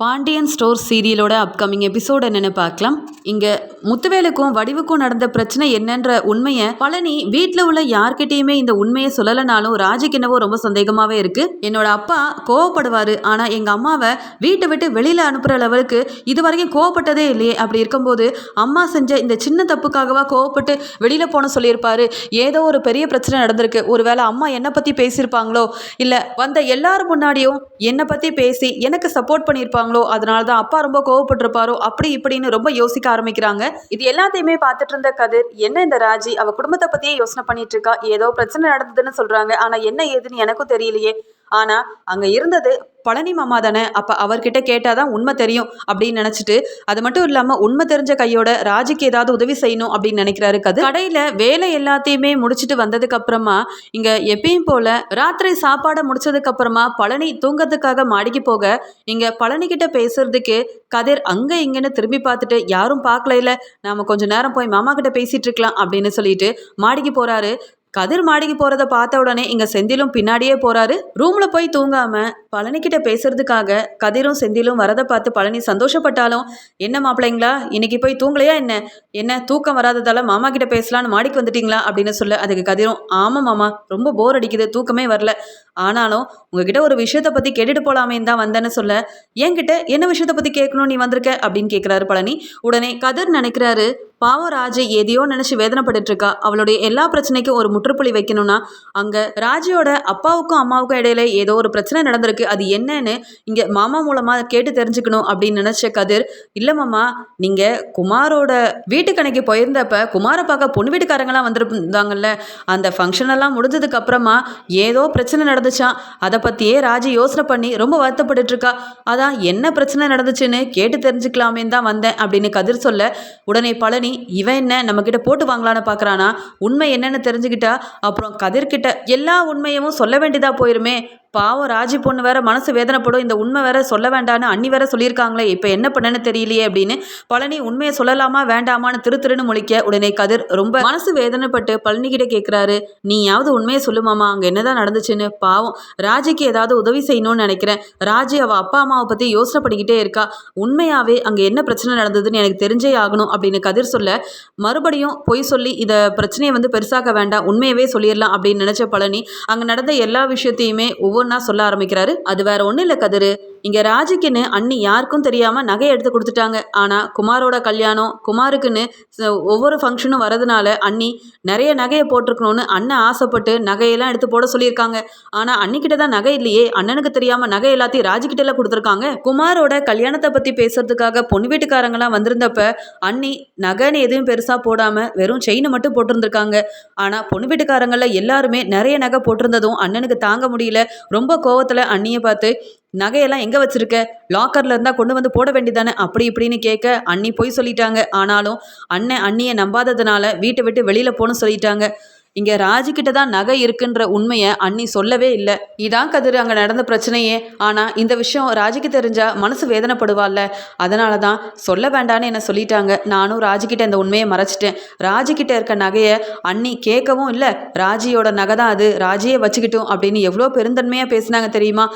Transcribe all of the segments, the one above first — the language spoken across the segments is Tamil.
பாண்டியன் ஸ்டோர் சீரியலோட அப்கமிங் எபிசோட் என்னென்னு பார்க்கலாம். இங்கே முத்துவேலுக்கும் வடிவுக்கும் நடந்த பிரச்சனை என்னன்ற உண்மையை பழனி வீட்டில் உள்ள யார்கிட்டயுமே இந்த உண்மையை சொல்லலைனாலும் ராஜுக்கு என்னவோ ரொம்ப சந்தேகமாகவே இருக்கு. என்னோட அப்பா கோவப்படுவார். ஆனால் எங்கள் அம்மாவை வீட்டை விட்டு வெளியில் அனுப்புகிற லெவலுக்கு இது வரைக்கும் கோவப்பட்டதே இல்லையே. அப்படி இருக்கும்போது அம்மா செஞ்ச இந்த சின்ன தப்புக்காகவா கோவப்பட்டு வெளியில் போன சொல்லியிருப்பாரு. ஏதோ ஒரு பெரிய பிரச்சனை நடந்திருக்கு. ஒருவேளை அம்மா என்னை பற்றி பேசியிருப்பாங்களோ? இல்லை வந்த எல்லாரும் முன்னாடியும் என்னை பற்றி பேசி எனக்கு சப்போர்ட் பண்ணியிருப்பாங்க இருக்காங்களோ அதனால தான் அப்பா ரொம்ப கோவப்பட்டிருப்பாரோ அப்படி இப்படின்னு ரொம்ப யோசிக்க ஆரம்பிக்கிறாங்க. இது எல்லாத்தையுமே பார்த்துட்டு இருந்த கதிர் என்ன இந்த ராஜி? அவ குடும்பத்தை பத்தியே யோசனை பண்ணிட்டு இருக்கா? ஏதோ பிரச்சனை நடந்ததுன்னு சொல்றாங்க. ஆனா என்ன ஏதுன்னு எனக்கும் தெரியலையே. ஆனால் அங்கே இருந்தது பழனி மாமா தானே. அப்போ அவர்கிட்ட கேட்டால் தான் உண்மை தெரியும் அப்படின்னு நினச்சிட்டு அது மட்டும் இல்லாமல் உண்மை தெரிஞ்ச கையோட ராஜிக்கு ஏதாவது உதவி செய்யணும் அப்படின்னு நினைக்கிறாரு கது கடையில் வேலை எல்லாத்தையுமே முடிச்சுட்டு வந்ததுக்கப்புறமா இங்கே எப்பயும் போல ராத்திரி சாப்பாடை முடிச்சதுக்கப்புறமா பழனி தூங்கிறதுக்காக மாடிக்கு போக இங்கே பழனிக்கிட்ட பேசுறதுக்கு கதிர் அங்கே இங்கேன்னு திரும்பி பார்த்துட்டு யாரும் பார்க்கல இல்லை கொஞ்சம் நேரம் போய் மாமா கிட்ட பேசிகிட்டு இருக்கலாம் அப்படின்னு சொல்லிட்டு மாடிக்கு போகிறாரு கதிர் மாடிக்கு போறத பார்த்த உடனே இங்க செந்திலும் பின்னாடியே போறாரு. ரூம்ல போய் தூங்காம பழனிக்கிட்ட பேசுறதுக்காக கதிரும் செந்திலும் வரதை பார்த்து பழனி சந்தோஷப்பட்டாலும் என்ன மாப்பிள்ளைங்களா இன்னைக்கு போய் தூங்கலையா என்ன? என்ன தூக்கம் வராததால மாமா கிட்ட பேசலான்னு மாடிக்கு வந்துட்டீங்களா? அப்படின்னு சொல்ல அதுக்கு கதிரும் ஆமா மாமா ரொம்ப போர் அடிக்குது தூக்கமே வரல. ஆனாலும் உங்ககிட்ட ஒரு விஷயத்த பத்தி கேட்டுட்டு போலாமேன்னு தான் வந்தேன்னு சொல்ல என்கிட்ட என்ன விஷயத்த பத்தி கேட்கணும் நீ வந்திருக்க? அப்படின்னு கேட்கிறாரு பழனி. உடனே கதிர் நினைக்கிறாரு பாவம் ராஜி எதையோ நினைச்சு வேதனைப்பட்டுட்டு இருக்கா அவளுடைய எல்லா பிரச்சனைக்கும் ஒரு முற்றுப்புள்ளி வைக்கணும்னா அங்க ராஜியோட அப்பாவுக்கும் அம்மாவுக்கும் இடையில ஏதோ ஒரு பிரச்சனை நடந்திருக்கு. அது என்னன்னு இங்க மாமா மூலமா கேட்டு தெரிஞ்சுக்கணும் அப்படின்னு நினைச்ச கதிர் இல்ல மாமா நீங்க குமாரோட வீட்டுக்கணைக்கு போயிருந்தப்ப குமாரை பார்க்க பொண்ணு வீட்டுக்காரங்களாம் வந்திருந்தாங்கல்ல. அந்த ஃபங்க்ஷன் எல்லாம் முடிஞ்சதுக்கு அப்புறமா ஏதோ பிரச்சனை நடந்துச்சான் அதை பத்தியே ராஜி யோசனை பண்ணி ரொம்ப வருத்தப்பட்டு இருக்கா அதான் என்ன பிரச்சனை நடந்துச்சுன்னு கேட்டு தெரிஞ்சுக்கலாமே தான் வந்தேன் அப்படின்னு கதிர் சொல்ல உடனே பழனி இவன் என்ன நம்மக்கிட்ட போட்டு வாங்கலான்னு பார்க்குறானா உண்மை என்னன்னு தெரிஞ்சுக்கிட்டா அப்புறம் கதிர்கிட்ட எல்லா உண்மையும் சொல்ல வேண்டியதா போயிருமே. பாவம் ராஜி பொண்ணு வேற மனசு வேதனைப்படும். இந்த உண்மை வேற சொல்ல வேண்டான்னு அண்ணி வேற சொல்லியிருக்காங்களே. இப்போ என்ன பண்ணன்னு தெரியலையே அப்படின்னு பழனி உண்மையை சொல்லலாமா வேண்டாமான்னு திரு திருன்னு முழிக்க உடனே கதிர் ரொம்ப மனசு வேதனைப்பட்டு பழனி கிட்ட கேட்குறாரு நீயாவது உண்மையை சொல்லுமாமா அங்கே என்னதான் நடந்துச்சுன்னு. பாவம் ராஜிக்கு ஏதாவது உதவி செய்யணும்னு நினைக்கிறேன். ராஜி அவள் அப்பா அம்மாவை பற்றி யோசனை பண்ணிக்கிட்டே இருக்கா. உண்மையாவே அங்கே என்ன பிரச்சனை நடந்ததுன்னு எனக்கு தெரிஞ்சே ஆகணும் அப்படின்னு கதிர் சொல்ல மறுபடியும் பொய் சொல்லி இதை பிரச்சனையை வந்து பெருசாக்க வேண்டாம் உண்மையவே சொல்லிடலாம் அப்படின்னு நினச்ச பழனி அங்கே நடந்த எல்லா விஷயத்தையுமே ஒவ்வொரு ஒவ்வொன்றா சொல்ல ஆரம்பிக்கிறாரு. அது வேற ஒன்றும் இல்லை கதிரு. இங்கே ராஜிக்குன்னு அண்ணி யாருக்கும் தெரியாமல் நகை எடுத்து கொடுத்துட்டாங்க. ஆனால் குமாரோட கல்யாணம் குமாருக்குன்னு ஒவ்வொரு ஃபங்க்ஷனும் வரதுனால அண்ணி நிறைய நகையை போட்டிருக்கணும்னு அண்ணன் ஆசைப்பட்டு நகையெல்லாம் எடுத்து போட சொல்லியிருக்காங்க. ஆனால் அன்னிக்கிட்ட தான் நகை இல்லையே. அண்ணனுக்கு தெரியாமல் நகை எல்லாத்தையும் ராஜிக்கிட்ட எல்லாம் கொடுத்துருக்காங்க. குமாரோட கல்யாணத்தை பற்றி பேசுறதுக்காக பொண்ணு வீட்டுக்காரங்களாம் வந்திருந்தப்ப அண்ணி நகைன்னு எதுவும் பெருசாக போடாமல் வெறும் செயினை மட்டும் போட்டிருந்திருக்காங்க. ஆனால் பொண்ணு வீட்டுக்காரங்களில் எல்லாருமே நிறைய நகை போட்டிருந்ததும் அண்ணனுக்கு தாங்க முடியல. ரொம்ப கோவத்தில் அண்ணியை பார்த்து நகையெல்லாம் எங்கே வச்சிருக்க? லாக்கரில் இருந்தால் கொண்டு வந்து போட வேண்டியதானே? அப்படி இப்படின்னு கேட்க அண்ணி போய் சொல்லிட்டாங்க. ஆனாலும் அண்ணன் அண்ணியை நம்பாததுனால வீட்டை விட்டு வெளியில் போகணும்னு சொல்லிட்டாங்க. இங்கே ராஜிக்கிட்ட தான் நகை இருக்குன்ற உண்மையை அண்ணி சொல்லவே இல்லை. இதான் கதிர் அங்கே நடந்த பிரச்சனையே. ஆனால் இந்த விஷயம் ராஜிக்கு தெரிஞ்சா மனசு வேதனைப்படுவாள்ல. அதனால தான் சொல்ல வேண்டான்னு என்ன சொல்லிட்டாங்க. நானும் ராஜிக்கிட்ட இந்த உண்மையை மறைச்சிட்டேன். ராஜிக்கிட்ட இருக்க நகையை அண்ணி கேட்கவும் இல்லை. ராஜியோட நகை தான் அது. ராஜியே வச்சுக்கிட்டோம் அப்படின்னு எவ்வளோ பெருந்தன்மையாக பேசினாங்க தெரியுமா?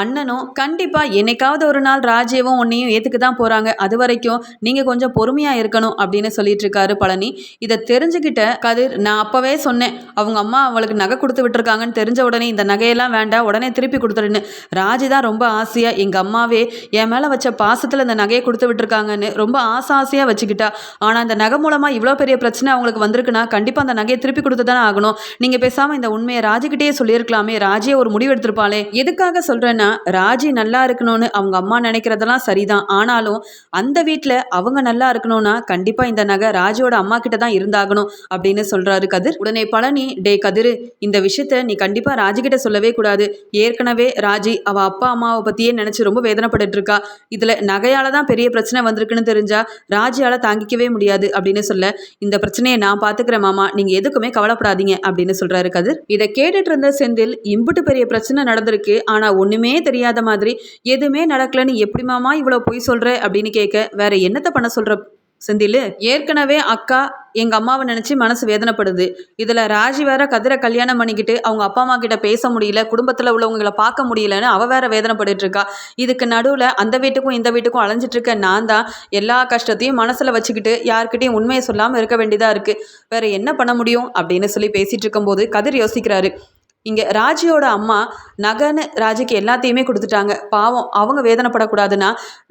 அண்ணனும் கண்டிப்பாக என்னைக்காவது ஒரு நாள் ராஜியவும் உன்னையும் ஏற்றுக்க தான் போகிறாங்க அது வரைக்கும் நீங்கள் கொஞ்சம் பொறுமையாக இருக்கணும் அப்படின்னு சொல்லிட்டு இருக்காரு பழனி. இதை தெரிஞ்சுக்கிட்ட கதிர் நான் அப்போவே சொன்னேன். அவங்க அம்மா அவளுக்கு நகை கொடுத்து விட்டுருக்காங்கன்னு தெரிஞ்ச உடனே இந்த நகையெல்லாம் வேண்டாம் உடனே திருப்பி கொடுத்துருன்னு ராஜி தான் ரொம்ப ஆசையாக எங்கள் அம்மாவே என் மேலே வச்ச பாசத்தில் இந்த நகையை கொடுத்து விட்டுருக்காங்கன்னு ரொம்ப ஆசை ஆசையாக வச்சுக்கிட்டா. ஆனால் அந்த நகை மூலமாக இவ்வளோ பெரிய பிரச்சனை அவங்களுக்கு வந்திருக்குன்னா கண்டிப்பாக அந்த நகையை திருப்பி கொடுத்து தானே ஆகணும். நீங்கள் பேசாமல் இந்த உண்மையை ராஜிக்கிட்டே சொல்லியிருக்கலாமே. ராஜியை ஒரு முடிவு எடுத்திருப்பாளே. எதுக்காக சொல்கிறேன்னா ராஜி நல்லா இருக்கணும்னு அவங்க அம்மா நினைக்கிறதெல்லாம் சரிதான். ஆனாலும் அந்த வீட்டில் அவங்க நல்லா இருக்கணும்னா கண்டிப்பாக இந்த நகை ராஜியோட அம்மா கிட்ட தான் இருந்தாகணும் அப்படின்னு சொல்கிறாரு கதிர். உடனே பழனி டே கதிர் இந்த விஷயத்த நீ கண்டிப்பாக ராஜிக்கிட்ட சொல்லவே கூடாது. ஏற்கனவே ராஜி அவள் அப்பா அம்மாவை பற்றியே நினச்சி ரொம்ப வேதனைப்பட்டு இருக்கா. இதில் நகையால தான் பெரிய பிரச்சனை வந்திருக்குன்னு தெரிஞ்சா ராஜியால் தாங்கிக்கவே முடியாது அப்படின்னு சொல்ல இந்த பிரச்சனையை நான் பார்த்துக்கிறேன் மாமா. நீங்கள் எதுக்குமே கவலைப்படாதீங்க அப்படின்னு சொல்கிறாரு கதிர். இதை கேட்டுட்டு இருந்த செந்தில் இம்புட்டு பெரிய பிரச்சனை நடந்திருக்கு. ஆனால் ஒன்றுமே தெரியாத மாதிரி எதுவுமே நடக்கலன்னு எப்படி மாமா இவ்வளோ பொய் சொல்கிற அப்படின்னு கேட்க வேற என்னத்தை பண்ண சொல்கிற செந்தில்? ஏற்கனவே அக்கா எங்கள் அம்மாவை நினச்சி மனசு வேதனைப்படுது. இதில் ராஜி வேற கதிரை கல்யாணம் பண்ணிக்கிட்டு அவங்க அப்பா அம்மா கிட்ட பேச முடியல குடும்பத்தில் உள்ளவங்களை பார்க்க முடியலன்னு அவள் வேற வேதனைப்பட்டு இருக்கா. இதுக்கு நடுவில் அந்த வீட்டுக்கும் இந்த வீட்டுக்கும் அலைஞ்சிட்டு இருக்க நான் தான் எல்லா கஷ்டத்தையும் மனசில் வச்சுக்கிட்டு யார்கிட்டையும் உண்மையை சொல்லாமல் இருக்க வேண்டியதாக இருக்குது வேற என்ன பண்ண முடியும் அப்படின்னு சொல்லி பேசிகிட்டு இருக்கும்போது கதிர் யோசிக்கிறாரு. இங்கே ராஜியோட அம்மா நகைன்னு ராஜிக்கு எல்லாத்தையுமே கொடுத்துட்டாங்க. பாவம் அவங்க வேதனைப்படக்கூடாதுன்னா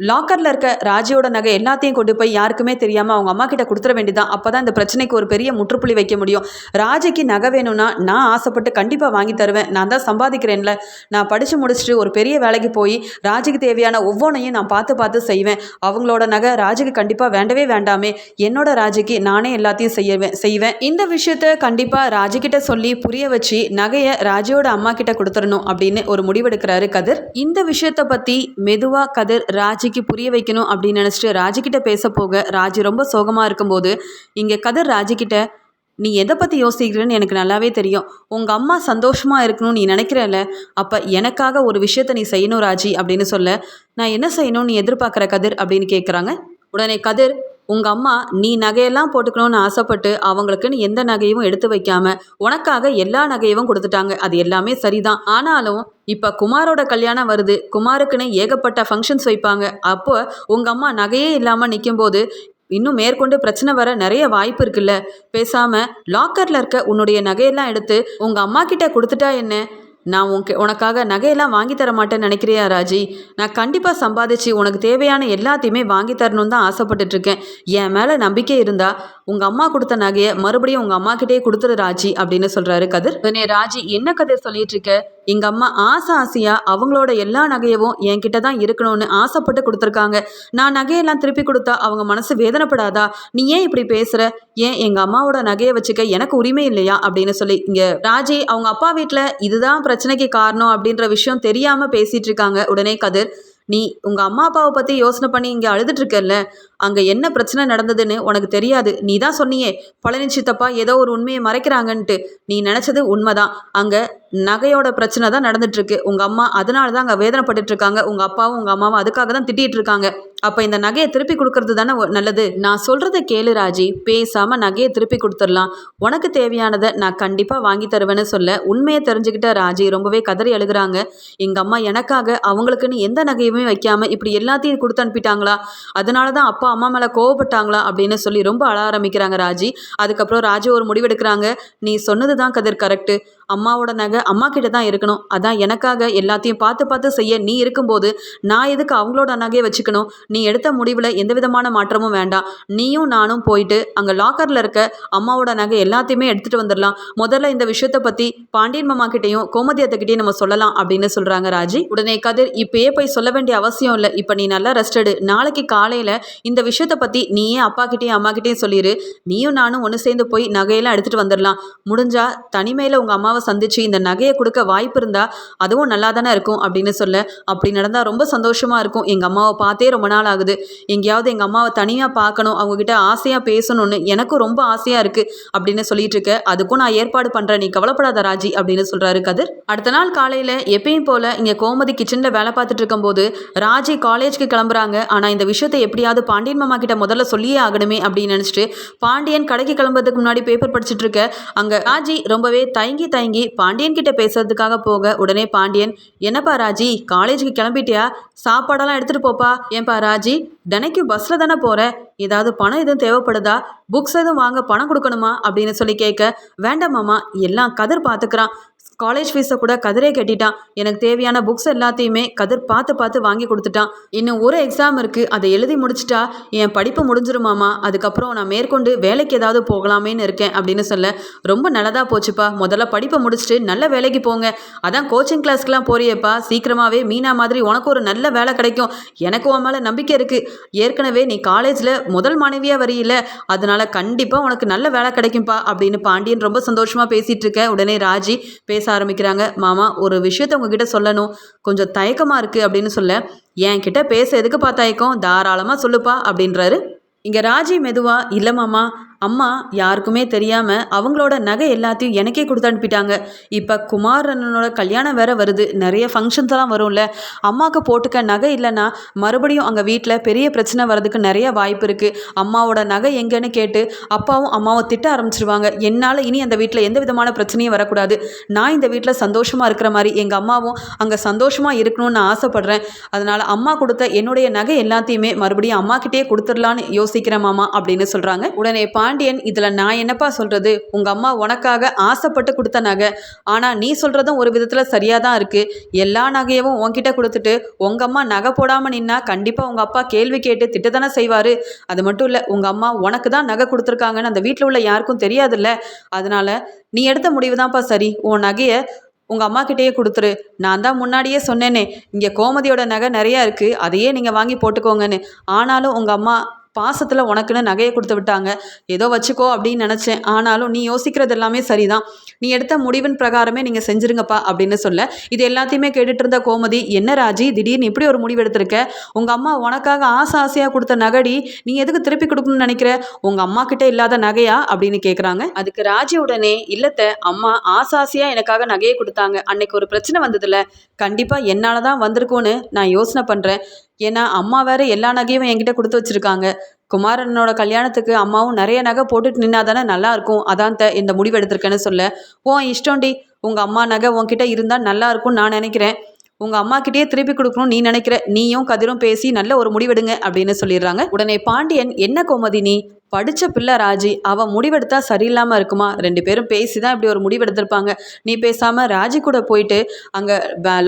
லாக்கரில் இருக்க ராஜியோட நகை எல்லாத்தையும் கொண்டு போய் யாருக்குமே தெரியாமல் அவங்க அம்மா கிட்ட கொடுத்துட வேண்டியதான் அப்போ தான் இந்த பிரச்சனைக்கு ஒரு பெரிய முற்றுப்புள்ளி வைக்க முடியும். ராஜிக்கு நகை வேணும்னா நான் ஆசைப்பட்டு கண்டிப்பாக வாங்கி தருவேன். நான் தான் சம்பாதிக்கிறேன்ல. நான் படித்து முடிச்சுட்டு ஒரு பெரிய வேலைக்கு போய் ராஜிக்கு தேவையான ஒவ்வொன்றையும் நான் பார்த்து பார்த்து செய்வேன். அவங்களோட நகை ராஜிக்கு கண்டிப்பாக வேண்டவே வேண்டாமே. என்னோட ராஜிக்கு நானே எல்லாத்தையும் செய்வேன் செய்வேன். இந்த விஷயத்த கண்டிப்பாக ராஜிக்கிட்ட சொல்லி புரிய வச்சு நகையை ராஜியோட அம்மா கிட்ட கொடுத்துடணும் அப்படின்னு ஒரு முடிவெடுக்கிறாரு கதிர். இந்த விஷயத்த பற்றி மெதுவாக கதிர் ராஜிக்கு புரிய வைக்கணும் அப்படின்னு நினச்சிட்டு ராஜிக்கிட்ட பேச போக ராஜி ரொம்ப சோகமாக இருக்கும்போது இங்கே கதிர் ராஜிக்கிட்ட நீ எதை பற்றி யோசிக்கிறேன்னு எனக்கு நல்லாவே தெரியும். உங்கள் அம்மா சந்தோஷமாக இருக்கணும்னு நீ நினைக்கிறல்ல. அப்போ எனக்காக ஒரு விஷயத்த நீ செய்யணும் ராஜி அப்படின்னு சொல்ல நான் என்ன செய்யணும்னு நீ எதிர்பார்க்குற கதிர்? அப்படின்னு கேட்குறாங்க உடனே கதிர் உங்கள் அம்மா நீ நகையெல்லாம் போட்டுக்கணும்னு ஆசைப்பட்டு அவங்களுக்குன்னு எந்த நகையும் எடுத்து வைக்காம உனக்காக எல்லா நகையவும் கொடுத்துட்டாங்க. அது எல்லாமே சரிதான். ஆனாலும் இப்போ குமாரோட கல்யாணம் வருது. குமாருக்குன்னு ஏகப்பட்ட ஃபங்க்ஷன்ஸ் வைப்பாங்க. அப்போ உங்கள் அம்மா நகையே இல்லாமல் நிற்கும்போது இன்னும் மேற்கொண்டு பிரச்சனை வர நிறைய வாய்ப்பு இருக்குல்ல. பேசாமல் லாக்கரில் இருக்க உன்னுடைய நகையெல்லாம் எடுத்து உங்கள் அம்மா கிட்ட கொடுத்துட்டா என்ன? நான் உனக்கு உனக்காக நகையெல்லாம் வாங்கி தர மாட்டேன்னு நினைக்கிறியா ராஜி? நான் கண்டிப்பாக சம்பாதிச்சு உனக்கு தேவையான எல்லாத்தையுமே வாங்கி தரணும்னு தான் ஆசைப்பட்டுட்ருக்கேன் என் மேலே நம்பிக்கை இருந்தா உங்கள் அம்மா கொடுத்த நகையை மறுபடியும் உங்கள் அம்மா கிட்டே கொடுத்துரு ராஜி அப்படின்னு சொல்கிறாரு கதிர். உடனே ராஜி என்ன கதிர் சொல்லிட்டு இருக்க? எங்கள் அம்மா ஆசை ஆசையாக அவங்களோட எல்லா நகையவும் என்கிட்ட தான் இருக்கணும்னு ஆசைப்பட்டு கொடுத்துருக்காங்க. நான் நகையெல்லாம் திருப்பி கொடுத்தா அவங்க மனசு வேதனைப்படாதா? நீ ஏன் இப்படி பேசுகிற ஏன் எங்கள் அம்மாவோட நகையை வச்சுக்க எனக்கு உரிமை இல்லையா? அப்படின்னு சொல்லி இங்கே ராஜி அவங்க அப்பா வீட்டில் இதுதான் பிரச்சனைக்கு காரணம் அப்படின்ற விஷயம் தெரியாமல் பேசிகிட்டு இருக்காங்க. உடனே கதிர் நீ உங்கள் அம்மா அப்பாவை பற்றி யோசனை பண்ணி இங்கே அழுதுட்டுருக்கல்ல அங்கே என்ன பிரச்சனை நடந்ததுன்னு உனக்கு தெரியாது. நீ தான் சொன்னியே பழனி சித்தப்பா ஏதோ ஒரு உண்மையை மறைக்கிறாங்கன்ட்டு. நீ நினச்சது உண்மைதான். அங்கே நகையோட பிரச்சனை தான் நடந்துட்டுருக்கு. உங்கள் அம்மா அதனால தான் அங்கே வேதனைப்பட்டுட்டு இருக்காங்க உங்கள் அப்பாவும் உங்கள் அம்மாவும் அதுக்காக தான் திட்டிகிட்டு இருக்காங்க அப்போ இந்த நகையை திருப்பி கொடுக்கறது தானே ஒ- நல்லது. நான் சொல்கிறத கேளு ராஜி. பேசாமல் நகையை திருப்பி கொடுத்துடலாம். உனக்கு தேவையானதை நான் கண்டிப்பாக வாங்கி தருவேன்னு சொல்ல உண்மையை தெரிஞ்சுக்கிட்ட ராஜி ரொம்பவே கதறி அழுகுறாங்க. எங்கள் அம்மா எனக்காக அவங்களுக்குன்னு எந்த நகையுமே வைக்காம இப்படி எல்லாத்தையும் கொடுத்து அனுப்பிட்டாங்களா? அதனால தான் அப்பா அம்மா மேலே கோவப்பட்டாங்களா அப்படின்னு சொல்லி ரொம்ப அழ ஆரம்பிக்கிறாங்க ராஜி. அதுக்கப்புறம் ராஜி ஒரு முடிவெடுக்கிறாங்க. நீ சொன்னது தான் கதிர் கரெக்டு அம்மாவோட நகை அம்மா கிட்ட தான் இருக்கணும். அதான் எனக்காக எல்லாத்தையும் பார்த்து பார்த்து செய்ய நீ இருக்கும்போது நான் எதுக்கு அவங்களோட நகையை வச்சுக்கணும்? நீ எடுத்த முடிவில் எந்த விதமான மாற்றமும் வேண்டாம். நீயும் நானும் போயிட்டு அங்கே லாக்கரில் இருக்க அம்மாவோட நகை எல்லாத்தையுமே எடுத்துகிட்டு வந்துடலாம். முதல்ல இந்த விஷயத்தை பற்றி பாண்டியன் மாமா கிட்டேயும் கோமதி அத்தைக்கிட்டையும் நம்ம சொல்லலாம் அப்படின்னு சொல்கிறாங்க ராஜி. உடனே கதிர் இப்பயே போய் சொல்ல வேண்டிய அவசியம் இல்லை. இப்போ நீ நல்லா ரெஸ்ட் எடு. நாளைக்கு காலையில் இந்த விஷயத்தை பற்றி நீயே அப்பா கிட்டேயும் அம்மா கிட்டேயும் சொல்லிடு நீயும் நானும் ஒன்று சேர்ந்து போய் நகையெல்லாம் எடுத்துகிட்டு வந்துடலாம். முடிஞ்சால் தனிமையில் உங்கள் அம்மாவை சந்திச்சு இந்த நகையை கொடுக்க வாய்ப்பு இருந்தால் அதுவும் நல்லா தானே இருக்கும் அப்படின்னு சொல்ல. அப்படி நடந்தால் ரொம்ப சந்தோஷமாக இருக்கும். எங்கள் அம்மாவை பார்த்தே ரொம்ப நாள் ஆகுது. எங்கேயாவது எங்கள் அம்மாவை தனியாக பார்க்கணும் அவங்கக்கிட்ட ஆசையாக பேசணும்னு எனக்கும் ரொம்ப ஆசையாக இருக்குது அப்படின்னு சொல்லிட்டு இருக்க. அதுக்கும் நான் ஏற்பாடு பண்ணுறேன் நீ கவலைப்படாத ராஜி அப்படின்னு சொல்கிறாரு கதிர். அடுத்த நாள் காலையில் எப்பயும் போல் இங்கே கோமதி கிச்சனில் வேலை பார்த்துட்டு இருக்கும்போது ராஜி காலேஜ்க்கு கிளம்புறாங்க. ஆனால் இந்த விஷயத்தை எப்படியாவது பாண்டியன் மாமா கிட்ட முதல்ல சொல்லியே ஆகணுமே அப்படின்னு நினச்சிட்டு பாண்டியன் கடைக்கு கிளம்புறதுக்கு முன்னாடி பேப்பர் படிச்சுட்டு இருக்க. அங்கே ராஜி ரொம்பவே தயங்கி தயங்கி பாண்டியன் கிட்ட பேசுறதுக்காக போக உடனே பாண்டியன் என்னப்பா ராஜி காலேஜுக்கு கிளம்பிட்டியா? சாப்பாடெல்லாம் எடுத்துட்டு போப்பா. ஏன்பா ராஜி தினைக்கும் பஸ்ஸில் தானே போகிற ஏதாவது பணம் எதுவும் தேவைப்படுதா? புக்ஸ் எதுவும் வாங்க பணம் கொடுக்கணுமா? அப்படின்னு சொல்லி கேட்க வேண்டாம் மாமா எல்லாம் கதிர் பார்த்துக்கிறான் காலேஜ் ஃபீஸை கூட கதிரே கட்டிட்டான். எனக்கு தேவையான புக்ஸ் எல்லாத்தையுமே கதிர் பார்த்து பார்த்து வாங்கி கொடுத்துட்டான். இன்னும் ஒரு எக்ஸாம் இருக்குது அதை எழுதி முடிச்சிட்டா என் படிப்பு முடிஞ்சிருமாமா? அதுக்கப்புறம் நான் மேற்கொண்டு வேலைக்கு ஏதாவது போகலாமேன்னு இருக்கேன் அப்படின்னு சொல்ல ரொம்ப நல்லதாக போச்சுப்பா. முதல்ல படிப்பை முடிச்சுட்டு நல்ல வேலைக்கு போங்க. அதான் கோச்சிங் கிளாஸ்க்கெலாம் போறியப்பா. சீக்கிரமாகவே மீனா மாதிரி உனக்கு ஒரு நல்ல வேலை கிடைக்கும். எனக்கு உன் மேலே நம்பிக்கை இருக்குது ஏற்கனவே நீ காலேஜில் முதல் மாணவியாக வரையில. அதனால கண்டிப்பாக உனக்கு நல்ல வேலை கிடைக்கும்ப்பா அப்படின்னு பாண்டியன் ரொம்ப சந்தோஷமாக பேசிகிட்டு இருக்க. உடனே ராஜி பேச ஆரம்பிக்கிறாங்க. மாமா ஒரு விஷயத்தை உங்ககிட்ட சொல்லணும். கொஞ்சம் தயக்கமாக இருக்குது அப்படின்னு சொல்ல என்கிட்ட பேச எதுக்குப்பா தயக்கம்? தாராளமாக சொல்லுப்பா அப்படின்றாரு. இங்கே ராஜி மெதுவா இல்லை மாமா அம்மா யாருக்குமே தெரியாம அவங்களோட நகை எல்லாத்தையும் எனக்கே கொடுத்து அனுப்பிட்டாங்க. இப்போ குமார் அண்ணனோட கல்யாணம் வேற வருது. நிறைய ஃபங்க்ஷன்ஸ் எல்லாம் வரும்ல. அம்மாவுக்கு போட்டுக்க நகை இல்லைன்னா மறுபடியும் அங்கே வீட்டில் பெரிய பிரச்சனை வர்றதுக்கு நிறைய வாய்ப்பு இருக்குது அம்மாவோட நகை எங்கன்னு கேட்டு அப்பாவும் அம்மாவும் திட்ட ஆரம்பிச்சிருவாங்க. என்னால் இனி அந்த வீட்டில் எந்த விதமான பிரச்சனையும் வரக்கூடாது. நான் இந்த வீட்டில் சந்தோஷமாக இருக்கிற மாதிரி எங்கள் அம்மாவும் அங்கே சந்தோஷமாக இருக்கணும்னு நான் ஆசைப்பட்றேன். அதனால் அம்மா கொடுத்த என்னுடைய நகை எல்லாத்தையுமே மறுபடியும் அம்மாக்கிட்டே கொடுத்துடலான்னு யோசிக்கிறேன் மாமா அப்படின்னு சொல்கிறாங்க உடனே பாண்டியன் இதில் நான் என்னப்பா சொல்கிறது உங்கள் அம்மா உனக்காக ஆசைப்பட்டு கொடுத்த நகை. ஆனால் நீ சொல்கிறதும் ஒரு விதத்தில் சரியாக தான் இருக்குது எல்லா நகையவும் உன்கிட்ட கொடுத்துட்டு உங்கள் அம்மா நகை போடாமல் நின்னா கண்டிப்பாக உங்கள் அப்பா கேள்வி கேட்டு திட்டத்தானே செய்வார். அது மட்டும் இல்லை உங்கள் அம்மா உனக்கு தான் நகை கொடுத்துருக்காங்கன்னு அந்த வீட்டில் உள்ள யாருக்கும் தெரியாதுல்ல. அதனால் நீ எடுத்த முடிவு தான்ப்பா சரி. உன் நகையை உங்கள் அம்மா கிட்டேயே கொடுத்துரு. நான் தான் முன்னாடியே சொன்னேனே. இங்கே கோமதியோட நகை நிறையா இருக்குது அதையே நீங்கள் வாங்கி போட்டுக்கோங்கன்னு. ஆனாலும் உங்கள் அம்மா பாசத்தில் உனக்குன்னு நகையை கொடுத்து விட்டாங்க. ஏதோ வச்சுக்கோ அப்படின்னு நினச்சேன். ஆனாலும் நீ யோசிக்கிறது எல்லாமே சரிதான். நீ எடுத்த முடிவின் பிரகாரமே நீங்கள் செஞ்சுருங்கப்பா அப்படின்னு சொல்ல. இது எல்லாத்தையுமே கேட்டுட்டு இருந்த கோமதி என்ன ராஜி திடீர்னு இப்படி ஒரு முடிவு எடுத்திருக்க? உங்கள் அம்மா உனக்காக ஆசை ஆசையாக கொடுத்த நகடி நீ எதுக்கு திருப்பி கொடுக்கணும்னு நினைக்கிற? உங்கள் அம்மா கிட்ட இல்லாத நகையா? அப்படின்னு கேட்குறாங்க அதுக்கு ராஜி உடனே இல்லத்தை அம்மா ஆசை எனக்காக நகையை கொடுத்தாங்க. அன்னைக்கு ஒரு பிரச்சனை வந்ததில்ல கண்டிப்பாக என்னால் தான் வந்திருக்கோன்னு நான் யோசனை பண்ணுறேன் ஏன்னா அம்மா வேற எல்லா நகையும் என்கிட்ட கொடுத்து வச்சிருக்காங்க. குமாரனோட கல்யாணத்துக்கு அம்மாவும் நிறைய நகை போட்டுட்டு நின்னா தானே நல்லா இருக்கும். அதான் த இந்த முடிவு எடுத்திருக்கேன்னு சொல்ல. ஓ இஷ்டம்டி உங்கள் அம்மா நகை உன்கிட்ட இருந்தால் நல்லா இருக்கும்னு நான் நினைக்கிறேன். உங்கள் அம்மாக்கிட்டே திருப்பி கொடுக்கணும் நீ நினைக்கிற. நீயும் கதிரும் பேசி நல்ல ஒரு முடிவெடுங்க அப்படின்னு சொல்லிடுறாங்க. உடனே பாண்டியன் என்ன கோமதி நீ? படித்த பிள்ளை ராஜி அவள் முடிவெடுத்தா சரியில்லாமல் இருக்குமா? ரெண்டு பேரும் பேசி தான் இப்படி ஒரு முடிவெடுத்திருப்பாங்க. நீ பேசாமல் ராஜி கூட போயிட்டு அங்கே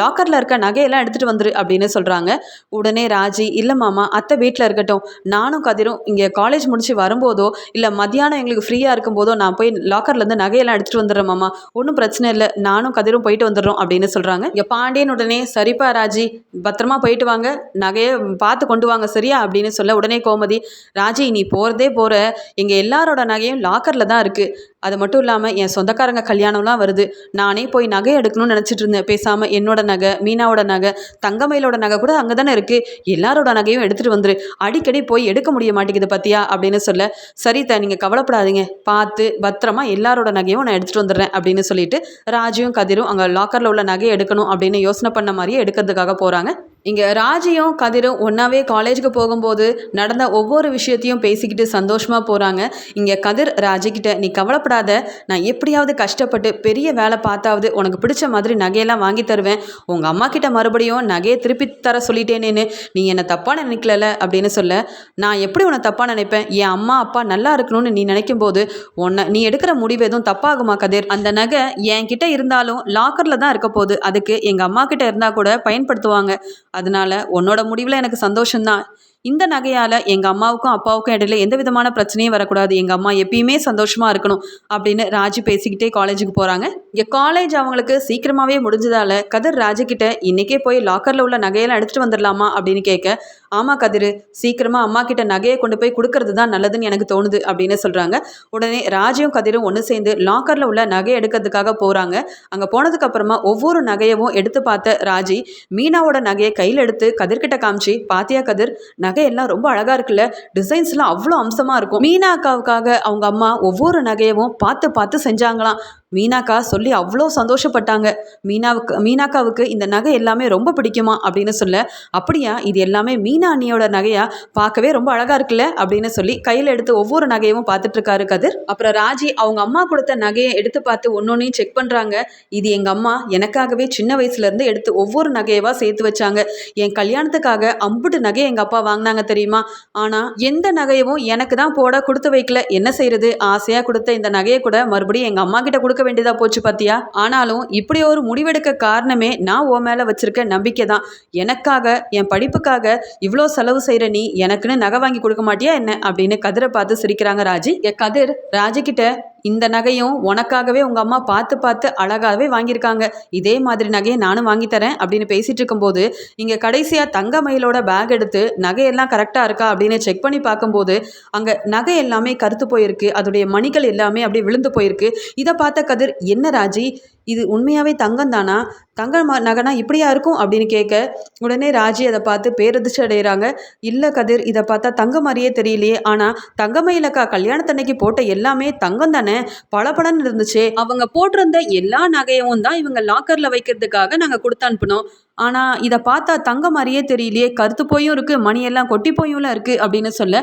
லாக்கரில் இருக்க நகையெல்லாம் எடுத்துகிட்டு வந்துரு அப்படின்னு சொல்கிறாங்க உடனே ராஜி இல்லை மாமா அத்தை வீட்டில் இருக்கட்டும். நானும் கதிரும் இங்கே காலேஜ் முடிச்சு வரும்போதோ இல்லை மத்தியானம் எங்களுக்கு ஃப்ரீயாக இருக்கும்போதோ நான் போய் லாக்கர்லேருந்து நகையெல்லாம் எடுத்துகிட்டு வந்துடுறேன் மாமா. ஒன்றும் பிரச்சனை இல்லை. நானும் கதிரும் போயிட்டு வந்துடுறோம் அப்படின்னு சொல்கிறாங்க இங்கே பாண்டியன் உடனே சரிப்பா ராஜி பத்திரமா போயிட்டு வாங்க. நகையை பார்த்து கொண்டு வாங்க சரியா? அப்படின்னு சொல்ல உடனே கோமதி ராஜி நீ போகிறதே போகிற எங்கள் எல்லாரோட நகையும் லாக்கரில் தான் இருக்குது அது மட்டும் இல்லாமல் என் சொந்தக்காரங்க கல்யாணம்லாம் வருது. நானே போய் நகை எடுக்கணும்னு நினச்சிட்டு இருந்தேன். பேசாமல் என்னோட நகை மீனாவோட நகை தங்கமயிலோட நகை கூட அங்கே தானே இருக்குது எல்லாரோட நகையும் எடுத்துகிட்டு வந்துரு. அடிக்கடி போய் எடுக்க முடிய மாட்டேங்குது பத்தியா அப்படின்னு சொல்ல சரிதா நீங்கள் கவலைப்படாதீங்க. பார்த்து பத்திரமா எல்லாரோட நகையும் நான் எடுத்துகிட்டு வந்துடுறேன் அப்படின்னு சொல்லிட்டு ராஜியும் கதிரும் அங்கே லாக்கரில் உள்ள நகையை எடுக்கணும் அப்படின்னு யோசனை பண்ண மாதிரியே எடுக்கிறதுக்காக போகிறாங்க இங்கே ராஜியும் கதிரும் ஒன்றாவே காலேஜுக்கு போகும்போது நடந்த ஒவ்வொரு விஷயத்தையும் பேசிக்கிட்டு சந்தோஷமாக போகிறாங்க இங்கே கதிர் ராஜிக்கிட்ட நீ கவலைப்படாத. நான் எப்படியாவது கஷ்டப்பட்டு பெரிய வேலை பார்த்தாவது உனக்கு பிடிச்ச மாதிரி நகையெல்லாம் வாங்கி தருவேன். உங்கள் அம்மா கிட்ட மறுபடியும் நகையை திருப்பி தர சொல்லிட்டேனேன்னு நீ என்னை தப்பாக நினைக்கல அப்படின்னு சொல்ல நான் எப்படி உன்னை தப்பாக நினைப்பேன்? என் அம்மா அப்பா நல்லா இருக்கணும்னு நீ நினைக்கும் போது உன்னை நீ எடுக்கிற முடிவு எதுவும் தப்பாகுமா கதிர்? அந்த நகை என்கிட்ட இருந்தாலும் லாக்கரில் தான் இருக்க போகுது. அதுக்கு எங்கள் அம்மா கிட்ட இருந்தால் கூட பயன்படுத்துவாங்க. அதனால உன்னோட முடிவில் எனக்கு சந்தோஷம்தான். இந்த நகையால் எங்கள் அம்மாவுக்கும் அப்பாவுக்கும் இடையில எந்த விதமான பிரச்சனையும் வரக்கூடாது. எங்கள் அம்மா எப்பயுமே சந்தோஷமாக இருக்கணும் அப்படின்னு ராஜி பேசிக்கிட்டே காலேஜுக்கு போகிறாங்க இங்கே காலேஜ் அவங்களுக்கு சீக்கிரமாகவே முடிஞ்சதால் கதிர் ராஜுக்கிட்ட இன்றைக்கே போய் லாக்கரில் உள்ள நகையெல்லாம் எடுத்துகிட்டு வந்துடலாமா அப்படின்னு கேட்க ஆமாம் கதிர் சீக்கிரமாக அம்மா கிட்ட நகையை கொண்டு போய் கொடுக்கறது தான் நல்லதுன்னு எனக்கு தோணுது அப்படின்னு சொல்கிறாங்க உடனே ராஜியும் கதிரும் ஒன்று சேர்ந்து லாக்கரில் உள்ள நகை எடுக்கிறதுக்காக போகிறாங்க அங்கே போனதுக்கப்புறமா ஒவ்வொரு நகையவும் எடுத்து பார்த்த ராஜி மீனாவோட நகையை கையில் எடுத்து கதிர்கிட்ட காமிச்சு பாத்தியா கதிர் நகையெல்லாம் ரொம்ப அழகாக இருக்குல்ல? டிசைன்ஸ்லாம் அவ்வளோ அம்சமாக இருக்கும். மீனா அக்காவுக்காக அவங்க அம்மா ஒவ்வொரு நகையவும் பார்த்து பார்த்து செஞ்சாங்களாம். மீனாக்கா சொல்லி அவ்வளோ சந்தோஷப்பட்டாங்க. மீனாவுக்கு மீனாக்காவுக்கு இந்த நகை எல்லாமே ரொம்ப பிடிக்குமா அப்படின்னு சொல்ல அப்படியா இது எல்லாமே மீனா அண்ணியோட நகையா? பார்க்கவே ரொம்ப அழகாக இருக்குல்ல? அப்படின்னு சொல்லி கையில் எடுத்து ஒவ்வொரு நகையும் பார்த்துட்டு இருக்காரு கதிர். அப்புறம் ராஜி அவங்க அம்மா கொடுத்த நகையை எடுத்து பார்த்து ஒன்னொன்னையும் செக் பண்ணுறாங்க இது எங்கள் அம்மா எனக்காகவே சின்ன வயசுலேருந்து எடுத்து ஒவ்வொரு நகையவா சேர்த்து வச்சாங்க. என் கல்யாணத்துக்காக அம்புட்டு நகையை எங்கள் அப்பா வாங்கினாங்க தெரியுமா? ஆனால் எந்த நகையவும் எனக்கு தான் போட கொடுத்து வைக்கல. என்ன செய்யறது ஆசையாக கொடுத்த இந்த நகையை கூட மறுபடியும் எங்கள் அம்மா கிட்ட கொடுக்க வேண்டியதா போச்சு பாத்தியா? ஆனாலும் இப்படி ஒரு முடிவெடுக்க காரணமே நான் உன் மேலே வச்சிருக்க நம்பிக்கை தான் எனக்காக என் படிப்புக்காக இவ்வளோ செலவு செய்கிற நீ எனக்குன்னு நகை வாங்கி கொடுக்க மாட்டியா என்ன? அப்படின்னு கதிரை பார்த்து சிரிக்கிறாங்க ராஜி. என் கதிர் ராஜிக்கிட்ட இந்த நகையும் உனக்காகவே உங்கள் அம்மா பார்த்து பார்த்து அழகாகவே வாங்கியிருக்காங்க. இதே மாதிரி நகையை நானும் வாங்கி தரேன் அப்படின்னு பேசிட்டு இருக்கும்போது இங்கே கடைசியாக தங்க மயிலோட பேக் எடுத்து நகையெல்லாம் கரெக்டாக இருக்கா அப்படின்னு செக் பண்ணி பார்க்கும்போது அங்கே நகை எல்லாமே கருத்து போயிருக்கு. அதோடைய மணிகள் எல்லாமே அப்படியே விழுந்து போயிருக்கு. இதை பார்த்த கதிர் என்ன ராஜி? இது உண்மையாகவே தங்கம் தானா தங்க ம நகைனா இப்படியா இருக்கும்? அப்படின்னு கேட்க உடனே ராஜி அதை பார்த்து பேரதிர்ச்சி அடைகிறாங்க இல்லை கதிர் இதை பார்த்தா தங்க மாதிரியே தெரியலையே. ஆனால் தங்கமயிலக்கா கல்யாணத்தன்னைக்கு போட்ட எல்லாமே தங்கம் தானே? பளபளன்னு இருந்துச்சு. அவங்க போட்டிருந்த எல்லா நகையவும் தான் இவங்க லாக்கரில் வைக்கிறதுக்காக நாங்கள் கொடுத்து அனுப்பினோம். ஆனால் இதை பார்த்தா தங்க மாதிரியே தெரியலையே கருத்து போயும் இருக்குது மணியெல்லாம் கொட்டி போயும்லாம் இருக்குது அப்படின்னு சொல்ல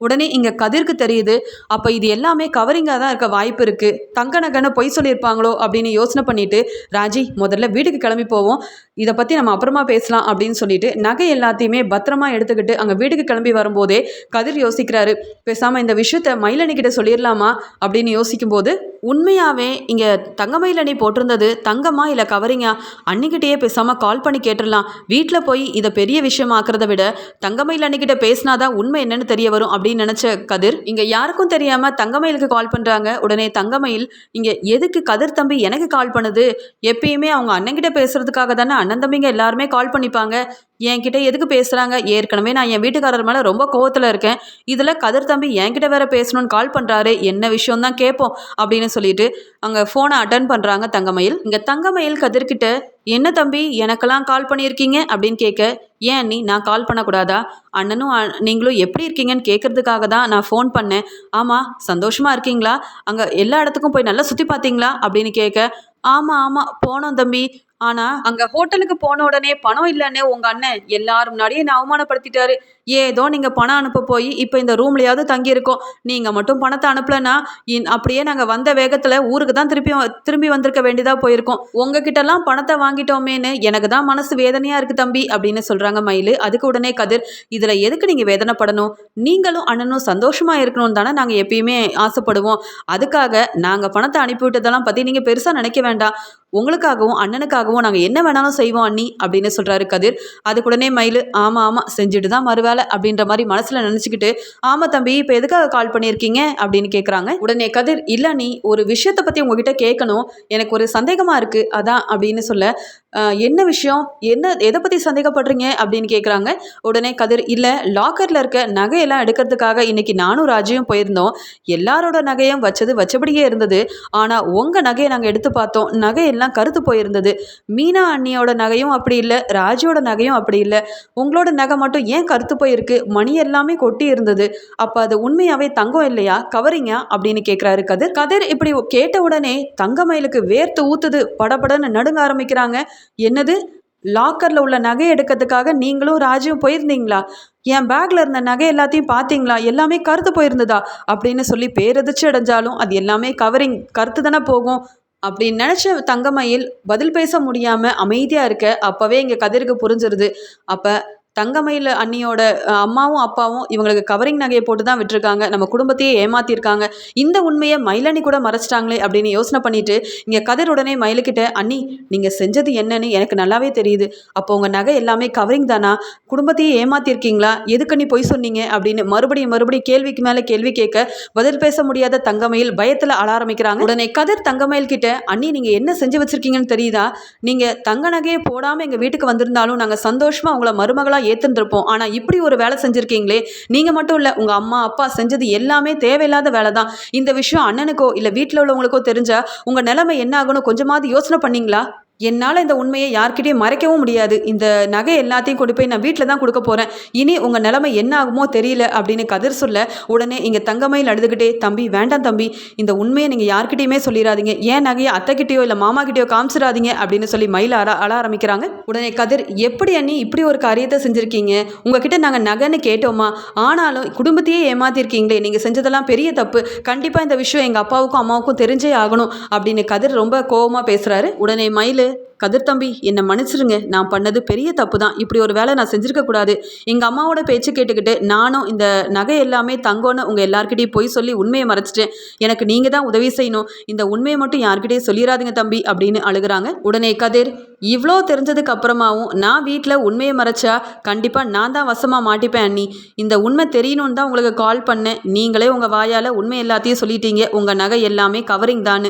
உடனே இங்கே கதிர்க்கு தெரியுது அப்போ இது எல்லாமே கவரிங்காக தான் இருக்க வாய்ப்பு இருக்குது தங்க நகைன்னு பொய் சொல்லியிருப்பாங்களோ அப்படின்னு யோசனை பண்ணிவிட்டு ராஜி முதல்ல வீட்டுக்கு கிளம்பி போவோம் இதை பற்றி நம்ம அப்புறமா பேசலாம் அப்படின்னு சொல்லிட்டு நகை எல்லாத்தையுமே பத்திரமா எடுத்துக்கிட்டு அங்கே வீட்டுக்கு கிளம்பி வரும்போதே கதிர் யோசிக்கிறாரு பேசாமல் இந்த விஷயத்த மயிலணிக்கிட்ட சொல்லிடலாமா அப்படின்னு யோசிக்கும்போது உண்மையாகவே இங்கே தங்கமயிலணி போட்டிருந்தது தங்கமா இல்லை கவரிங்கா? அன்னிக்கிட்டேயே பேசாமல் கால் பண்ணி கேட்டுடலாம். வீட்டில் போய் இதை பெரிய விஷயமாக்குறத விட தங்கமயில் அன்னிக்கிட்ட பேசினாதான் உண்மை என்னன்னு தெரிய வரும் அப்படின்னு நினச்ச கதிர். இங்கே யாருக்கும் தெரியாமல் தங்கமயிலுக்கு கால் பண்ணுறாங்க உடனே தங்கமயில் இங்கே எதுக்கு கதிர் தம்பி எனக்கு கால் பண்ணுது? எப்பயுமே அவங்க அண்ணன்கிட்ட பேசுறதுக்காக தானே அண்ணன் தம்பிங்க எல்லாருமே கால் பண்ணிப்பாங்க. என்கிட்ட எதுக்கு பேசுகிறாங்க ஏற்கனவே நான் என் வீட்டுக்காரர் மேலே ரொம்ப கோவத்தில் இருக்கேன். இதில் கதிர் தம்பி என்கிட்ட வேற பேசணும்னு கால் பண்ணுறாரு என்ன விஷயம் தான் கேட்போம்? அப்படின்னு சொல்லிட்டு அங்கே ஃபோனை அட்டன் பண்ணுறாங்க தங்கமயில். இங்கே தங்கமயில் கதிர்கிட்ட என்ன தம்பி எனக்கெல்லாம் கால் பண்ணியிருக்கீங்க? அப்படின்னு கேட்க ஏன் நீ நான் கால் பண்ணக்கூடாதா? அண்ணனும் நீங்களும் எப்படி இருக்கீங்கன்னு கேட்கறதுக்காக தான் நான் ஃபோன் பண்ணேன். ஆமாம் சந்தோஷமாக இருக்கீங்களா? அங்கே எல்லா இடத்துக்கும் போய் நல்லா சுற்றி பார்த்தீங்களா? அப்படின்னு கேட்க ஆமாம் ஆமாம் போனோம் தம்பி. ஆனால் அங்கே ஹோட்டலுக்கு போன உடனே பணம் இல்லைன்னு உங்கள் அண்ணன் எல்லாரும் முன்னாடியே என்ன அவமானப்படுத்திட்டாரு. ஏதோ நீங்கள் பணம் அனுப்ப போய் இப்போ இந்த ரூம்லையாவது தங்கியிருக்கோம். நீங்கள் மட்டும் பணத்தை அனுப்பலன்னா இன் அப்படியே நாங்கள் வந்த வேகத்தில் ஊருக்கு தான் திருப்பி வ- திரும்பி வந்திருக்க வேண்டியதாக போயிருக்கோம். உங்ககிட்டலாம் பணத்தை வாங்கிட்டோமேன்னு எனக்கு தான் மனசு வேதனையாக இருக்குது தம்பி அப்படின்னு சொல்கிறாங்க மயிலு. அதுக்கு உடனே கதிர் இதில் எதுக்கு நீங்கள் வேதனைப்படணும்? நீங்களும் அண்ணனும் சந்தோஷமாக இருக்கணும்னு தானே நாங்கள் எப்பயுமே ஆசைப்படுவோம். அதுக்காக நாங்கள் பணத்தை அனுப்பிவிட்டதெல்லாம் பற்றி நீங்கள் பெருசாக நினைக்க வேண்டாம். உங்களுக்காகவும் அண்ணனுக்காகவும் நாங்கள் என்ன வேணாலும் செய்வோம் அண்ணி அப்படின்னு சொல்கிறாரு கதிர். அதுக்குடனே மயில் ஆமாம் ஆமாம் செஞ்சுட்டு தான் மறுவேலை அப்படின்ற மாதிரி மனசில் நினச்சிக்கிட்டு ஆமாம் தம்பி இப்போ எதுக்காக கால் பண்ணியிருக்கீங்க? அப்படின்னு கேட்குறாங்க உடனே கதிர் இல்லை நீ ஒரு விஷயத்தை பற்றி உங்ககிட்ட கேட்கணும் எனக்கு ஒரு சந்தேகமாக இருக்குது அதான் அப்படின்னு சொல்ல என்ன விஷயம்? என்ன எதை பற்றி சந்தேகப்படுறீங்க? அப்படின்னு கேட்குறாங்க உடனே கதிர் இல்லை லாக்கரில் இருக்க நகையெல்லாம் எடுக்கிறதுக்காக இன்றைக்கி நானும் ராஜியும் போயிருந்தோம். எல்லாரோட நகையும் வச்சது வச்சபடியே இருந்தது. ஆனால் உங்கள் நகையை நாங்கள் எடுத்து பார்த்தோம். நகையெல்லாம் கருத்து போயிருந்தது. மீனா அண்ணியோட நகையும் அப்படி இல்லை ராஜோட நகையும் அப்படி இல்லை. உங்களோட நகை மட்டும் ஏன் கருத்து போயிருக்கு? மணி எல்லாமே கொட்டி இருந்தது. அப்போ அது உண்மையாவே தங்கம் இல்லையா? கவரிங்க? அப்படின்னு கேட்குறாரு கதிர். கதிர் இப்படி கேட்ட உடனே தங்கமயிலுக்கு வேர்த்து ஊத்துது. படபடன்னு நடுங்க ஆரம்பிக்கிறாங்க. என்னது? லாக்கரில் உள்ள நகை எடுக்கிறதுக்காக நீங்களும் ராஜும் போயிருந்தீங்களா? என் பேக்கில் இருந்த நகை எல்லாத்தையும் பார்த்தீங்களா? எல்லாமே கருத்து போயிருந்ததா? அப்படின்னு சொல்லி பேரதிர்ச்சி அடைஞ்சாலும் அது எல்லாமே கவரிங் கருத்து தானே போகும்? அப்படின்னு நினச்ச தங்கமயில் பதில் பேச முடியாமல் அமைதியாக இருக்க அப்போவே இங்கே கதிருக்கு புரிஞ்சிருது. அப்போ தங்கமயில் அண்ணியோட அம்மாவும் அப்பாவும் இவங்களுக்கு கவரிங் நகையை போட்டு தான் விட்டுருக்காங்க. நம்ம குடும்பத்தையே ஏமாத்திருக்காங்க. இந்த உண்மையை மயிலணி கூட மறைச்சிட்டாங்களே அப்படின்னு யோசனை பண்ணிட்டு இங்கே கதிர் உடனே மயிலுக்கிட்ட அண்ணி நீங்கள் செஞ்சது என்னன்னு எனக்கு நல்லாவே தெரியுது. அப்போ உங்கள் நகை எல்லாமே கவரிங் தானா? குடும்பத்தையே ஏமாத்திருக்கீங்களா? எதுக்கு நீ பொய் சொன்னீங்க? அப்படின்னு மறுபடியும் மறுபடியும் கேள்விக்கு மேலே கேள்வி கேட்க பதில் பேச முடியாத தங்கமயில் பயத்தில் அழ ஆரம்பிக்கிறாங்க. உடனே கதிர் தங்கமயில் கிட்ட அண்ணி நீங்கள் என்ன செஞ்சு வச்சிருக்கீங்கன்னு தெரியுதா? நீங்கள் தங்க நகையை போடாமல் எங்கள் வீட்டுக்கு வந்திருந்தாலும் நாங்கள் சந்தோஷமாக உங்களை மருமகளாக ஏற்றுருப்போம் ஆனால் இப்படி ஒரு வேலை செஞ்சுருக்கீங்களே நீங்கள் மட்டும் இல்லை உங்கள் அம்மா அப்பா செஞ்சது எல்லாமே தேவையில்லாத வேலை தான் இந்த விஷயம் அண்ணனுக்கோ இல்லை வீட்டில் உள்ளவங்களுக்கோ தெரிஞ்சா உங்கள் நிலைமை என்ன ஆகணும் கொஞ்சமாவது யோசனை பண்ணீங்களா? என்னால் இந்த உண்மையை யார்கிட்டையும் மறைக்கவும் முடியாது. இந்த நகை எல்லாத்தையும் கொண்டு போய் நான் வீட்டில் தான் கொடுக்க போகிறேன் இனி உங்கள் நிலைமை என்ன ஆகுமோ தெரியல அப்படின்னு கதிர் சொல்ல உடனே இங்கே தங்கமயில் அழுதுகிட்டே தம்பி வேண்டாம் தம்பி இந்த உண்மையை நீங்கள் யார்கிட்டையுமே சொல்லிடாதீங்க ஏன் நகையை அத்தைக்கிட்டேயோ இல்லை மாமா கிட்டேயோ காமிச்சிடாதீங்க அப்படின்னு சொல்லி மயில் அழ அழ ஆரம்பிக்கிறாங்க. உடனே கதிர் எப்படி அண்ணி இப்படி ஒரு காரியத்தை செஞ்சுருக்கீங்க? உங்ககிட்ட நாங்கள் நகைன்னு கேட்டோமா? ஆனாலும் குடும்பத்தையே ஏமாத்திருக்கீங்களே. நீங்கள் செஞ்சதெல்லாம் பெரிய தப்பு. கண்டிப்பாக இந்த விஷயம் எங்கள் அப்பாவுக்கும் அம்மாவுக்கும் தெரிஞ்சே ஆகணும். அப்படின்னு கதிர் ரொம்ப கோவமாக பேசுகிறாரு உடனே மயில் கதிர் தம்பி என்னை மன்னிச்சிருங்க. நான் பண்ணது பெரிய தப்பு தான் இப்படி ஒரு வேலை நான் செஞ்சிருக்க கூடாது. எங்கள் அம்மாவோட பேச்சு கேட்டுக்கிட்டு நானும் இந்த நகை எல்லாமே தங்கோன்னு உங்கள் எல்லார்கிட்டையும் போய் சொல்லி உண்மையை மறைச்சிட்டேன். எனக்கு நீங்கள் தான் உதவி செய்யணும். இந்த உண்மையை மட்டும் யார்கிட்டயும் சொல்லிடாதீங்க தம்பி அப்படின்னு அழுகுறாங்க. உடனே கதிர் இவ்வளோ தெரிஞ்சதுக்கு அப்புறமாவும் நான் வீட்டில் உண்மையை மறைச்சா கண்டிப்பாக நான் தான் வசமாக மாட்டிப்பேன் அண்ணி. இந்த உண்மை தெரியணும்னு தான் உங்களுக்கு கால் பண்ணேன். நீங்களே உங்கள் வாயால் உண்மை எல்லாத்தையும் சொல்லிட்டீங்க. உங்கள் நகை எல்லாமே கவரிங் தான்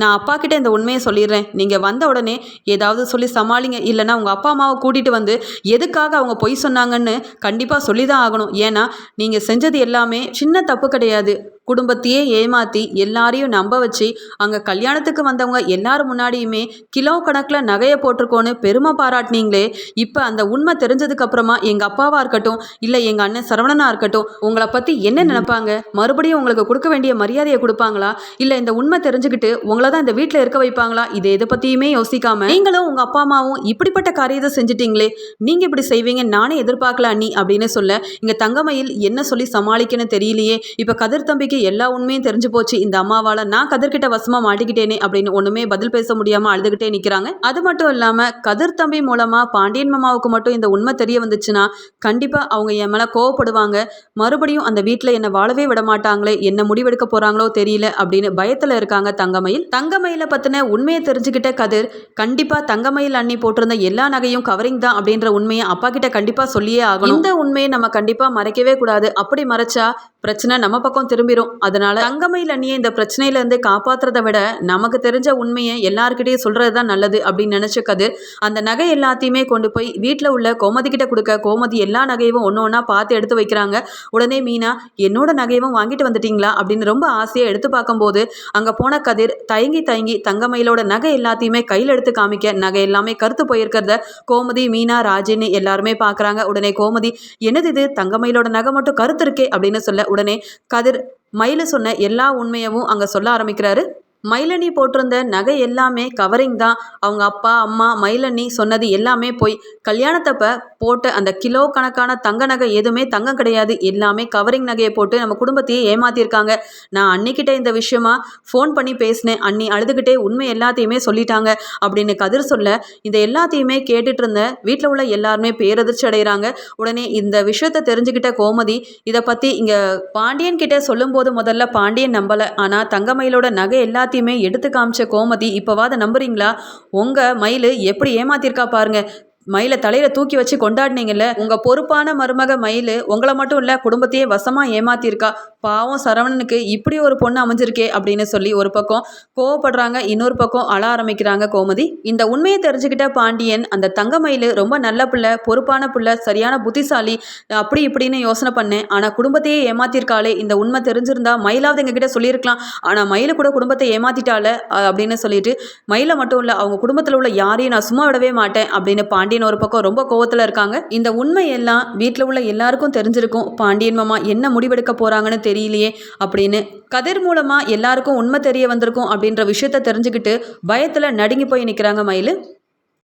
நான் அப்பா கிட்ட இந்த உண்மையை சொல்லிடுறேன். நீங்கள் வந்த உடனே ஏதாவது சொல்லி சமாளிங்க. இல்லைன்னா உங்கள் அப்பா அம்மாவை கூட்டிகிட்டு வந்து எதுக்காக அவங்க பொய் சொன்னாங்கன்னு கண்டிப்பாக சொல்லி தான் ஆகணும். ஏன்னா நீங்கள் செஞ்சது எல்லாமே சின்ன தப்பு கிடையாது. குடும்பத்தையே ஏமாற்றி எல்லாரையும் நம்ப வச்சு அங்கே கல்யாணத்துக்கு வந்தவங்க எல்லாரும் முன்னாடியுமே கிலோ கணக்கில் நகையை போட்டிருக்கோன்னு பெருமை பாராட்டினீங்களே. இப்போ அந்த உண்மை தெரிஞ்சதுக்கு அப்புறமா எங்கள் அப்பாவாக இருக்கட்டும் இல்லை எங்கள் அண்ணன் சரவணனாக இருக்கட்டும் உங்களை பற்றி என்ன நினைப்பாங்க? மறுபடியும் உங்களுக்கு கொடுக்க வேண்டிய மரியாதையை கொடுப்பாங்களா? இல்லை இந்த உண்மை தெரிஞ்சுக்கிட்டு உங்களை தான் இந்த வீட்டில் இருக்க வைப்பாங்களா? இதை எதை பற்றியுமே யோசிக்காம நீங்களும் உங்கள் அப்பா அம்மாவும் இப்படிப்பட்ட காரியத்தை செஞ்சிட்டீங்களே. நீங்கள் இப்படி செய்வீங்க நானே எதிர்பார்க்கல அண்ணி அப்படின்னு சொல்ல இங்கே தங்கமயில் என்ன சொல்லி சமாளிக்கன்னு தெரியலையே. இப்போ கதிர் தம்பிக்கு எல்லா உண்மையும் தெரிஞ்சு போச்சு. இந்த அம்மாவால் நான் கதிர்கிட்ட வசமாக மாட்டிக்கிட்டேனே அப்படின்னு ஒன்றுமே பதில் பேச முடியாமல் அழுதுகிட்டே நிற்கிறாங்க அது மட்டும் இல்லாமல் கதிர் தம்பி மூலமாக பாண்டியன் மாமாவுக்கு மட்டும் இந்த உண்மை தெரிய வந்துச்சுன்னா கண்டிப்பாக அவங்க என் மேலே கோவப்படுவாங்க. மறுபடியும் அந்த வீட்டில் என்னை வாழவே விட மாட்டாங்களே என்ன முடிவெடுக்க போகிறாங்களோ தெரியல அப்படின்னு பயத்தில் இருக்காங்க தங்கமயில். தங்கமயிலை பற்றின உண்மையை தெரிஞ்சுக்கிட்ட கதிர் கண்டிப்பாக தங்கமயில் அண்ணி போட்டிருந்த எல்லா நகையும் கவரிங் தான் அப்படின்ற உண்மையை அப்பா கிட்ட கண்டிப்பாக சொல்லியே ஆகணும். இந்த உண்மையை நம்ம கண்டிப்பாக மறைக்கவே கூடாது. அப்படி மறைச்சா பிரச்சனை நம்ம பக்கம் திரும்பிடும் அதனால தங்கமயில் அண்ணியை இந்த பிரச்சனையிலேருந்து காப்பாத்துறதை விட நமக்கு தெரிஞ்ச உண்மையை எல்லாருக்கிட்டையும் சொல்கிறது தான் நல்லது அப்படின்னு நினச்ச கதிர் அந்த நகை எல்லாத்தையுமே கொண்டு போய் வீட்டில் உள்ள கோமதி கிட்ட கொடுக்க கோமதி எல்லா நகையும் ஒன்று ஒன்றா பார்த்து எடுத்து வைக்கிறாங்க. உடனே மீனா என்னோட நகையும் வாங்கிட்டு வந்துட்டீங்களா? அப்படின்னு ரொம்ப ஆசையாக எடுத்து பார்க்கும்போது அங்கே போன கதிர் தயங்கி தயங்கி தங்கமயிலோட நகை எல்லாத்தையுமே கையில் எடுத்து காமிக்க நகை எல்லாமே கருத்து போயிருக்கிறத கோமதி மீனா ராஜின்னு எல்லாருமே பார்க்குறாங்க. உடனே கோமதி என்னது இது? தங்கமயிலோட நகை மட்டும் கருத்து இருக்கே அப்படின்னு சொல்ல உடனே கதிர் மயில் சொன்ன எல்லா உண்மையவும் அங்கே சொல்ல ஆரம்பிக்கிறாரு. மயிலணி போட்டிருந்த நகை எல்லாமே கவரிங் தான். அவங்க அப்பா அம்மா மயிலணி சொன்னது எல்லாமே போய் கல்யாணத்தப்ப போட்ட அந்த கிலோ கணக்கான தங்க நகை எதுவுமே தங்கம் கிடையாது. எல்லாமே கவரிங் நகையை போட்டு நம்ம குடும்பத்தையே ஏமாத்திருக்காங்க நான் அன்னிக்கிட்ட இந்த விஷயமா ஃபோன் பண்ணி பேசினேன். அன்னி அழுதுகிட்டே உண்மை எல்லாத்தையுமே சொல்லிட்டாங்க அப்படின்னு கதிர் சொல்ல இந்த எல்லாத்தையுமே கேட்டுட்டு இருந்த வீட்டில் உள்ள எல்லாருமே பேரதிர்ச்சி அடைகிறாங்க உடனே இந்த விஷயத்த தெரிஞ்சுக்கிட்ட கோமதி இதை பற்றி இங்கே பாண்டியன் கிட்ட சொல்லும்போது முதல்ல பாண்டியன் நம்பலை. ஆனால் தங்கமயிலோட நகை எல்லாத்தையும் எடுத்து காமிச்ச கோமதி இப்போவாத நம்புறீங்களா? உங்கள் மயில் எப்படி ஏமாத்திருக்கா பாருங்க. மயிலை தலையில தூக்கி வச்சு கொண்டாடினீங்கல்ல உங்க பொறுப்பான மருமக மயில் உங்களை மட்டும் இல்ல குடும்பத்தையே வசமா ஏமாத்திருக்கா பாவம் சரவணனுக்கு இப்படி ஒரு பொண்ணு அமைஞ்சிருக்கே அப்படின்னு சொல்லி ஒரு பக்கம் கோவப்படுறாங்க இன்னொரு பக்கம் அழ ஆரம்பிக்கிறாங்க கோமதி. இந்த உண்மையை தெரிஞ்சுக்கிட்ட பாண்டியன் அந்த தங்க மயில் ரொம்ப நல்ல பிள்ளை பொறுப்பான பிள்ளை சரியான புத்திசாலி அப்படி இப்படின்னு யோசனை பண்ணேன். ஆனா குடும்பத்தையே ஏமாத்திருக்காளே இந்த உண்மை தெரிஞ்சிருந்தா மயிலாவது எங்ககிட்ட சொல்லியிருக்கலாம். ஆனா மயில கூட குடும்பத்தை ஏமாத்திட்டால அப்படின்னு சொல்லிட்டு மயிலை மட்டும் இல்ல அவங்க குடும்பத்தில் உள்ள யாரையும் நான் சும்மா விடவே மாட்டேன் அப்படின்னு பாண்டியன் ஒரு பக்கம் ரொம்ப கோவத்தில் இருக்காங்க. இந்த உண்மை எல்லாம் வீட்டில் உள்ள எல்லாருக்கும் தெரிஞ்சிருக்கும். பாண்டியன் மாமா என்ன முடிவெடுக்க போறாங்கன்னு தெரியலையே அப்படின்னு. கதிர் மூலமா எல்லாருக்கும் உண்மை தெரிய வந்திருக்கும் அப்படின்ற விஷயத்த தெரிஞ்சுக்கிட்டு பயத்தில் நடுங்கி போய் நிற்கிறாங்க மயில்.